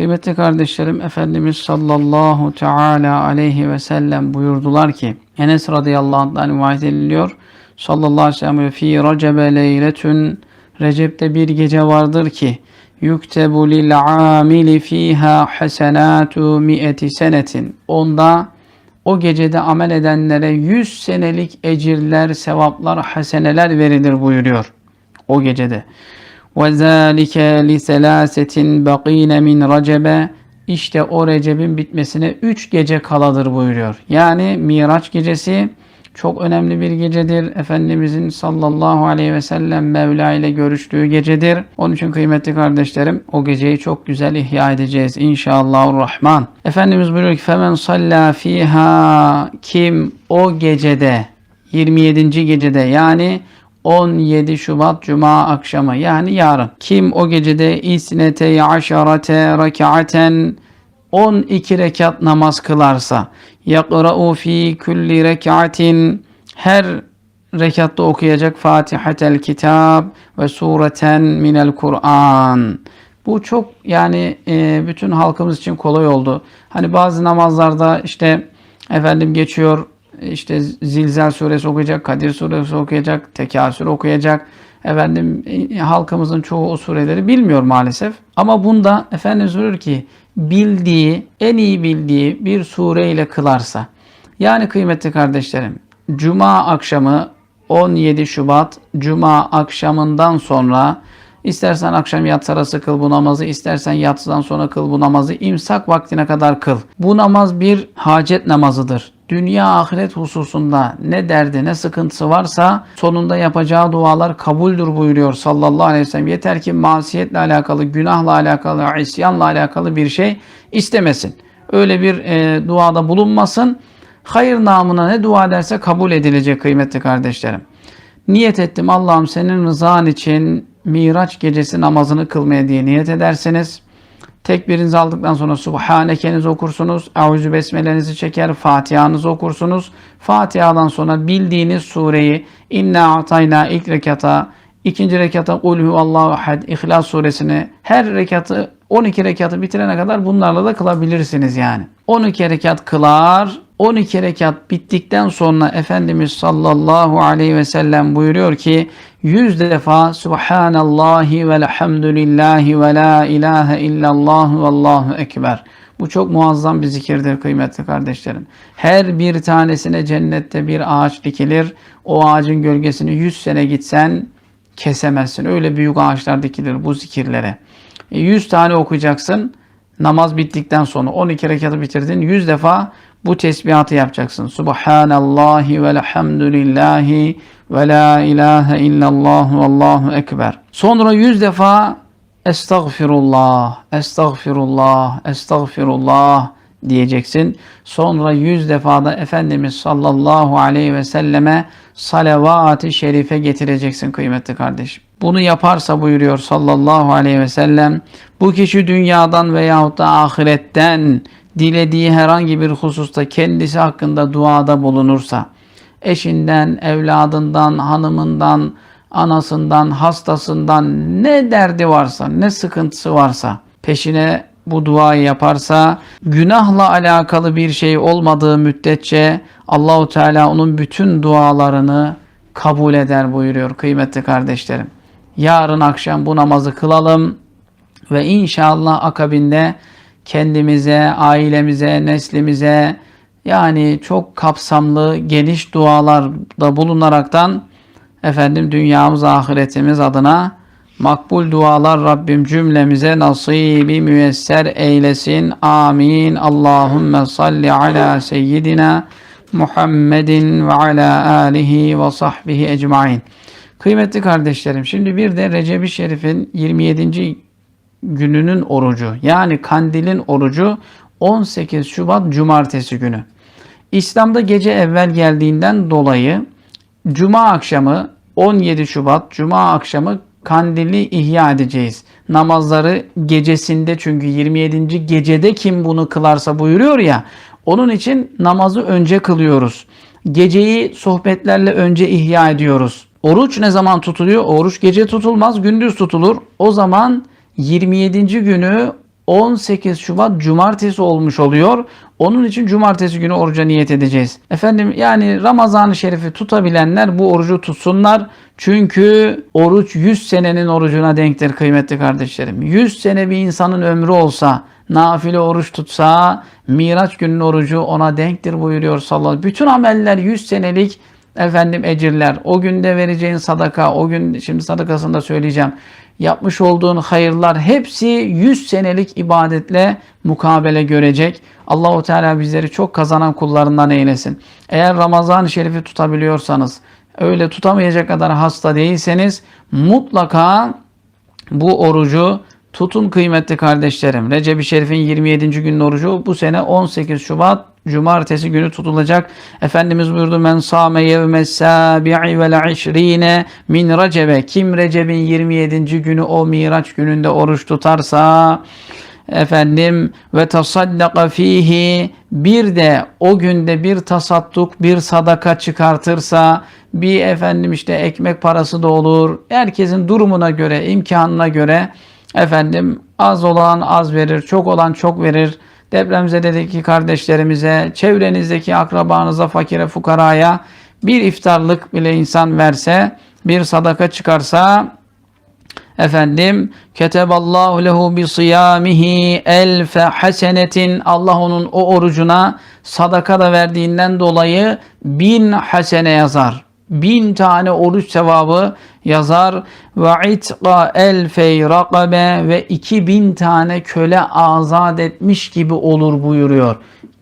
Kıymetli kardeşlerim Efendimiz sallallahu teala aleyhi ve sellem buyurdular ki Enes radıyallahu anh'dan rivayet ediliyor. Sallallahu aleyhi ve sellem fi recebe leyletun Recep'te bir gece vardır ki yuktebu lil amili fiha hasenatu mi'eti senetin. Onda o gecede amel edenlere 100 senelik ecirler, sevaplar, haseneler verilir buyuruyor. O gecede. وَذَٰلِكَ لِسَلَاسَةٍ بَقِينَ مِنْ رَجَبَ İşte o Recep'in bitmesine 3 gece kaladır buyuruyor. Yani Miraç gecesi çok önemli bir gecedir. Efendimizin sallallahu aleyhi ve sellem Mevla ile görüştüğü gecedir. Onun için kıymetli kardeşlerim o geceyi çok güzel ihya edeceğiz inşallahurrahman. Efendimiz buyuruyor ki femen salla fiha kim o gecede 27. gecede yani 17 Şubat Cuma akşamı yani yarın. Kim o gecede isnete aşarate rekaaten 12 rekat namaz kılarsa yakra'u fi kulli rekaatin her rekatta okuyacak Fatihatel Kitab ve sureten minel Kur'an. Bu çok yani e, bütün halkımız için kolay oldu. Hani bazı namazlarda işte efendim geçiyor işte Zilzal suresi okuyacak, Kadir suresi okuyacak, Tekasür okuyacak. Efendim e, halkımızın çoğu o sureleri bilmiyor maalesef. Ama bunda Efendimiz buyuruyor ki bildiği, en iyi bildiği bir sureyle kılarsa. Yani kıymetli kardeşlerim, Cuma akşamı 17 Şubat Cuma akşamından sonra istersen akşam yatsı arası kıl bu namazı, istersen yatsıdan sonra kıl bu namazı, imsak vaktine kadar kıl. Bu namaz bir hacet namazıdır dünya ahiret hususunda ne derdi ne sıkıntısı varsa sonunda yapacağı dualar kabuldür buyuruyor sallallahu aleyhi ve sellem. Yeter ki masiyetle alakalı, günahla alakalı, isyanla alakalı bir şey istemesin. Öyle bir e, duada bulunmasın. Hayır namına ne dua ederse kabul edilecek kıymetli kardeşlerim. Niyet ettim Allah'ım senin rızan için Miraç gecesi namazını kılmaya diye niyet edersiniz. Tekbirinizi aldıktan sonra Subhanekenizi okursunuz. Eûzü besmelenizi çeker. Fatiha'nızı okursunuz. Fatiha'dan sonra bildiğiniz sureyi İnna atayna ilk rekata, ikinci rekata Kul huvallahu ahad, İhlas suresini her rekatı 12 rekatı bitirene kadar bunlarla da kılabilirsiniz yani. 12 rekat kılar. 12 rekat bittikten sonra Efendimiz sallallahu aleyhi ve sellem buyuruyor ki 100 defa Subhanallahi velhamdülillahi ve la ilahe illallah ve allahu ekber. Bu çok muazzam bir zikirdir kıymetli kardeşlerim. Her bir tanesine cennette bir ağaç dikilir. O ağacın gölgesini 100 sene gitsen kesemezsin. Öyle büyük ağaçlar dikilir bu zikirlere. 100 e, tane okuyacaksın. Namaz bittikten sonra 12 rekatı bitirdin. 100 defa bu tesbihatı yapacaksın. Subhanallahi velhamdülillahi ve la ilahe illallah ve allahu ekber. Sonra 100 defa estağfirullah, estağfirullah, estağfirullah diyeceksin. Sonra yüz defada Efendimiz sallallahu aleyhi ve selleme salavat-ı şerife getireceksin kıymetli kardeşim. Bunu yaparsa buyuruyor sallallahu aleyhi ve sellem bu kişi dünyadan veyahut da ahiretten dilediği herhangi bir hususta kendisi hakkında duada bulunursa eşinden, evladından, hanımından, anasından, hastasından ne derdi varsa, ne sıkıntısı varsa peşine bu duayı yaparsa günahla alakalı bir şey olmadığı müddetçe Allahu Teala onun bütün dualarını kabul eder buyuruyor kıymetli kardeşlerim. Yarın akşam bu namazı kılalım ve inşallah akabinde kendimize, ailemize, neslimize yani çok kapsamlı, geniş dualarda bulunaraktan efendim dünyamız, ahiretimiz adına makbul dualar Rabbim cümlemize nasibi müyesser eylesin. Amin. Allahümme salli ala seyyidina Muhammedin ve ala alihi ve sahbihi ecmain. Kıymetli kardeşlerim şimdi bir de Recep-i Şerif'in 27 gününün orucu yani kandilin orucu 18 Şubat Cumartesi günü. İslam'da gece evvel geldiğinden dolayı Cuma akşamı 17 Şubat Cuma akşamı kandili ihya edeceğiz. Namazları gecesinde çünkü 27. gecede kim bunu kılarsa buyuruyor ya onun için namazı önce kılıyoruz. Geceyi sohbetlerle önce ihya ediyoruz. Oruç ne zaman tutuluyor? Oruç gece tutulmaz, gündüz tutulur. O zaman 27. günü 18 Şubat cumartesi olmuş oluyor. Onun için cumartesi günü oruca niyet edeceğiz. Efendim yani Ramazan-ı Şerif'i tutabilenler bu orucu tutsunlar. Çünkü oruç 100 senenin orucuna denktir kıymetli kardeşlerim. 100 sene bir insanın ömrü olsa, nafile oruç tutsa, Miraç günün orucu ona denktir buyuruyor sallallahu aleyhi. Bütün ameller 100 senelik efendim ecirler. O günde vereceğin sadaka, o gün şimdi sadakasını da söyleyeceğim. Yapmış olduğun hayırlar hepsi 100 senelik ibadetle mukabele görecek. Allahu Teala bizleri çok kazanan kullarından eylesin. Eğer Ramazan-ı Şerif'i tutabiliyorsanız, öyle tutamayacak kadar hasta değilseniz mutlaka bu orucu tutun kıymetli kardeşlerim. Recep-i Şerif'in 27. günün orucu bu sene 18 Şubat Cumartesi günü tutulacak. Efendimiz buyurdu men sâme yevme sâbi'i vel işrine min recebe. Kim Recep'in 27. günü o Miraç gününde oruç tutarsa efendim ve tasaddaka fihi bir de o günde bir tasadduk bir sadaka çıkartırsa bir efendim işte ekmek parası da olur. Herkesin durumuna göre, imkanına göre efendim az olan az verir, çok olan çok verir depremzededeki kardeşlerimize, çevrenizdeki akrabanıza, fakire, fukaraya bir iftarlık bile insan verse, bir sadaka çıkarsa efendim keteballahu lehu bi siyamihi elfe hasenetin Allah onun o orucuna sadaka da verdiğinden dolayı bin hasene yazar. Bin tane oruç sevabı yazar ve itqa elfey rakabe ve iki bin tane köle azat etmiş gibi olur buyuruyor.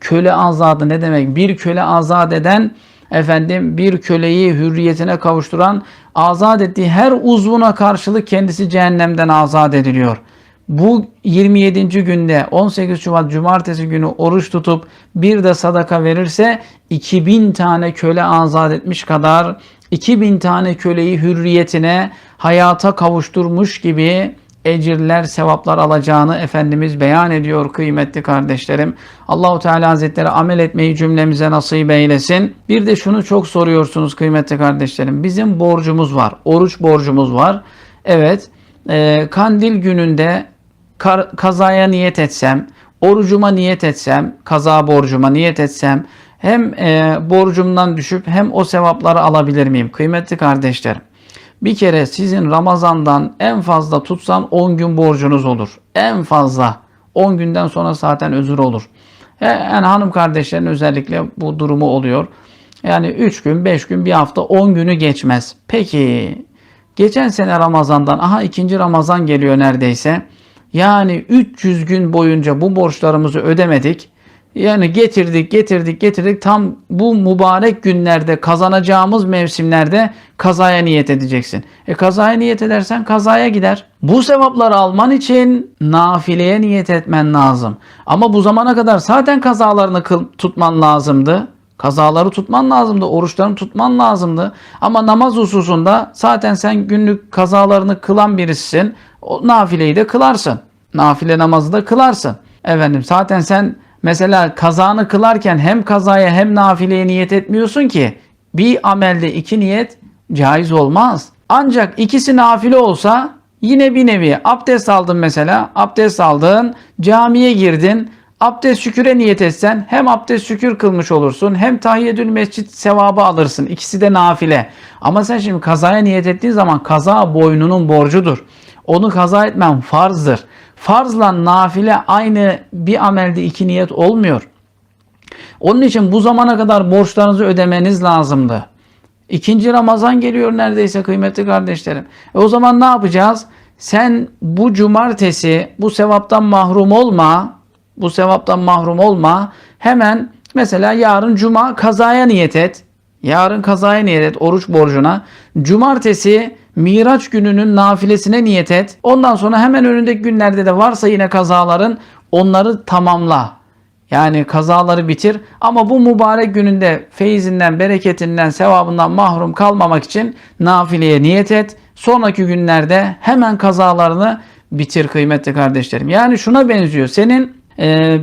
Köle azadı ne demek? Bir köle azat eden efendim bir köleyi hürriyetine kavuşturan azat ettiği her uzvuna karşılık kendisi cehennemden azat ediliyor. Bu 27. günde 18 Şubat Cumartesi günü oruç tutup bir de sadaka verirse 2000 tane köle azat etmiş kadar 2000 tane köleyi hürriyetine hayata kavuşturmuş gibi ecirler, sevaplar alacağını Efendimiz beyan ediyor kıymetli kardeşlerim. Allahu Teala Hazretleri amel etmeyi cümlemize nasip eylesin. Bir de şunu çok soruyorsunuz kıymetli kardeşlerim. Bizim borcumuz var. Oruç borcumuz var. Evet. E, kandil gününde kazaya niyet etsem, orucuma niyet etsem, kaza borcuma niyet etsem hem e, borcumdan düşüp hem o sevapları alabilir miyim? Kıymetli kardeşlerim. Bir kere sizin Ramazan'dan en fazla tutsan 10 gün borcunuz olur. En fazla. 10 günden sonra zaten özür olur. Yani hanım kardeşlerin özellikle bu durumu oluyor. Yani 3 gün, 5 gün, bir hafta, 10 günü geçmez. Peki geçen sene Ramazan'dan aha ikinci Ramazan geliyor neredeyse. Yani 300 gün boyunca bu borçlarımızı ödemedik. Yani getirdik, getirdik, getirdik. Tam bu mübarek günlerde, kazanacağımız mevsimlerde kazaya niyet edeceksin. E kazaya niyet edersen kazaya gider. Bu sevapları alman için nafileye niyet etmen lazım. Ama bu zamana kadar zaten kazalarını tutman lazımdı. Kazaları tutman lazımdı, oruçlarını tutman lazımdı. Ama namaz hususunda zaten sen günlük kazalarını kılan birisisin. O nafileyi de kılarsın. Nafile namazı da kılarsın. Efendim zaten sen mesela kazanı kılarken hem kazaya hem nafileye niyet etmiyorsun ki bir amelde iki niyet caiz olmaz. Ancak ikisi nafile olsa yine bir nevi abdest aldın mesela abdest aldın camiye girdin abdest şüküre niyet etsen hem abdest şükür kılmış olursun hem tahiyyedül mescit sevabı alırsın. İkisi de nafile. Ama sen şimdi kazaya niyet ettiğin zaman kaza boynunun borcudur. Onu kaza etmen farzdır. Farzla nafile aynı bir amelde iki niyet olmuyor. Onun için bu zamana kadar borçlarınızı ödemeniz lazımdı. İkinci Ramazan geliyor neredeyse kıymetli kardeşlerim. E o zaman ne yapacağız? Sen bu cumartesi bu sevaptan mahrum olma. Bu sevaptan mahrum olma. Hemen mesela yarın cuma kazaya niyet et. Yarın kazaya niyet et oruç borcuna. Cumartesi Miraç gününün nafilesine niyet et. Ondan sonra hemen önündeki günlerde de varsa yine kazaların onları tamamla. Yani kazaları bitir ama bu mübarek gününde feyzinden, bereketinden, sevabından mahrum kalmamak için nafileye niyet et. Sonraki günlerde hemen kazalarını bitir kıymetli kardeşlerim. Yani şuna benziyor. Senin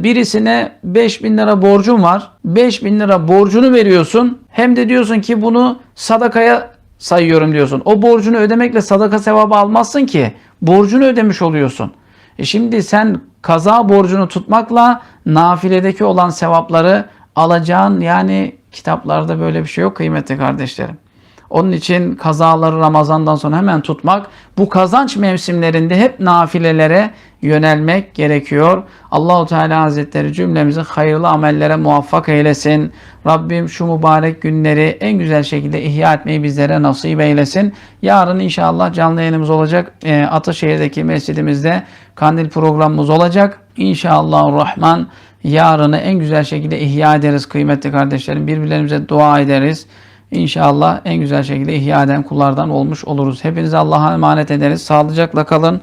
birisine 5000 lira borcun var. 5000 lira borcunu veriyorsun. Hem de diyorsun ki bunu sadakaya sayıyorum diyorsun. O borcunu ödemekle sadaka sevabı almazsın ki. Borcunu ödemiş oluyorsun. E şimdi sen kaza borcunu tutmakla nafiledeki olan sevapları alacağın yani kitaplarda böyle bir şey yok kıymetli kardeşlerim. Onun için kazaları Ramazan'dan sonra hemen tutmak, bu kazanç mevsimlerinde hep nafilelere yönelmek gerekiyor. Allahu Teala Hazretleri cümlemizi hayırlı amellere muvaffak eylesin. Rabbim şu mübarek günleri en güzel şekilde ihya etmeyi bizlere nasip eylesin. Yarın inşallah canlı yayınımız olacak. E, Ataşehir'deki mescidimizde kandil programımız olacak. İnşallah Rahman yarını en güzel şekilde ihya ederiz kıymetli kardeşlerim. Birbirlerimize dua ederiz. İnşallah en güzel şekilde ihya eden kullardan olmuş oluruz. Hepinize Allah'a emanet ederiz. Sağlıcakla kalın.